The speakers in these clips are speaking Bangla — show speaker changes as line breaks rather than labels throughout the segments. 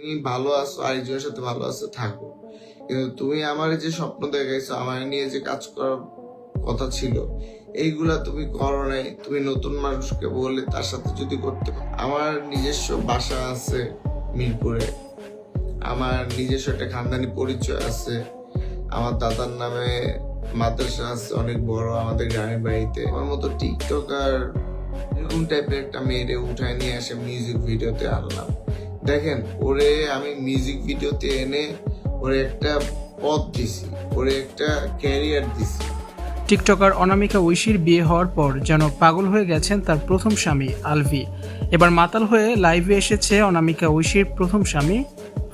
তুমি ভালো আছো, আরেকজনের সাথে ভালো আছো, থাকো। কিন্তু তুমি আমার যে স্বপ্ন দেখাইছো, আমার নিয়ে যে কাজ করার কথা ছিল, এইগুলা তুমি করো নাই। তুমি নতুন মানুষকে বলে তার সাথে যদি করতে। আমার নিজস্ব বাসা আছে মিরপুরে। আমার নিজস্ব একটা খানদানি পরিচয় আছে। আমার দাদার নামে মাদ্রাসা আছে, অনেক বড় আমাদের গ্রামের বাড়িতে। আমার মতো টিকটকার এরকম টাইপের একটা মেয়েরে উঠায় নিয়ে আসে মিউজিক ভিডিওতে আনলাম। দেখেন, ওরে আমি মিউজিক ভিডিওতে এনে ওরে একটা পথ দিছি, ওরে একটা ক্যারিয়ার দিছি।
টিকটকার অনামিকা ঐশীর বিয়ে হওয়ার পর যেন পাগল হয়ে গেছেন তার প্রথম স্বামী আলভি। এবার মাতাল হয়ে লাইভে এসেছে অনামিকা ঐশীর প্রথম স্বামী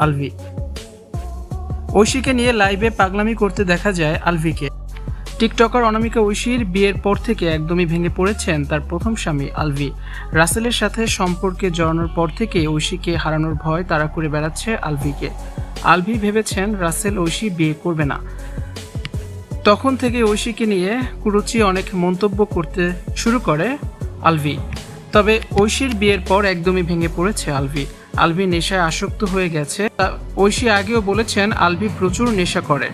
আলভি। ঐশীকে নিয়ে লাইভে পাগলামি করতে দেখা যায় আলভিকে। টিকটকার অনামিকা ঐশীর বিয়ের পর থেকে একদমই ভেঙে পড়েছেন তার প্রথম স্বামী আলভি। রাসেলের সাথে সম্পর্কে জড়ানোর পর থেকে ঐশীকে হারানোর ভয় তারা করে বেড়াচ্ছে আলভিকে। আলভি ভেবেছেন রাসেল ঐশী বিয়ে করবে না। তখন থেকে ঐশীকে নিয়ে কুরুচি অনেক মন্তব্য করতে শুরু করে আলভি। তবে ঐশীর বিয়ের পর একদমই ভেঙে পড়েছে আলভি। আলভি নেশায় আসক্ত হয়ে গেছে। ঐশী আগেও বলেছেন, আলভি প্রচুর নেশা করে।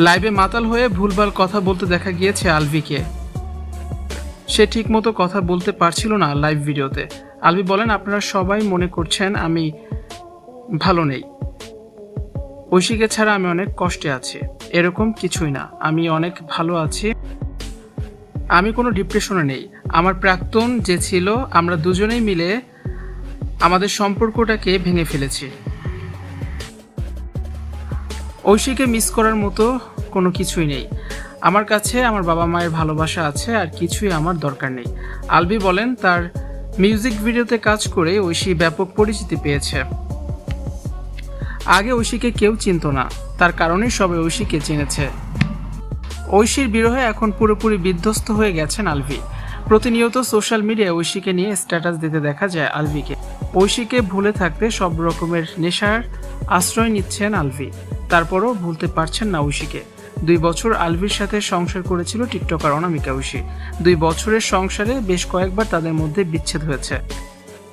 লাইভে মাতাল হয়ে ভুলভাল কথা বলতে দেখা গিয়েছে আলভিকে। সে ঠিকমতো কথা বলতে পারছিল না লাইভ ভিডিওতে। আলভি বলেন, আপনারা সবাই মনে করছেন আমি ভালো নেই। ঐশীকে ছাড়া আমি অনেক কষ্টে আছি। এরকম কিছুই না। আমি অনেক ভালো আছি। আমি কোনো ডিপ্রেশনে নেই। আমার প্রাক্তন যে ছিল, আমরা দুজনেই মিলে আমাদের সম্পর্কটাকে ভেঙে ফেলেছি। ঐশীকে মিস করার মতো কোনো কিছুই নেই। আমার কাছে আমার বাবা মায়ের ভালোবাসা আছে আর কিছুই আমার দরকার নেই। আলবি বলেন, তার মিউজিক ভিডিওতে কাজ করে ঐশী ব্যাপক পরিচিতি পেয়েছে। আগে ঐশীকে কেউ চিনত না। তার কারণেই সবাই ঐশীকে চিনেছে। ঐশীর বিরহে এখন পুরোপুরি বিধ্বস্ত হয়ে গেছেন আলভি প্রতিনিয়ত সোশ্যাল মিডিয়ায় ঐশীকে নিয়ে স্ট্যাটাস দিতে দেখা যায় আলভিকে ঐশীকে ভুলে থাকতে সব রকমের নেশার আশ্রয় নিচ্ছেন আলভি তারপরও ভুলতে পারছেন না ঐশীকে দুই বছর আলভির সাথে সংসার করেছিল টিকটকার অনামিকা ঐশী। দুই বছরের সংসারে বেশ কয়েকবার তাদের মধ্যে বিচ্ছেদ হয়েছে।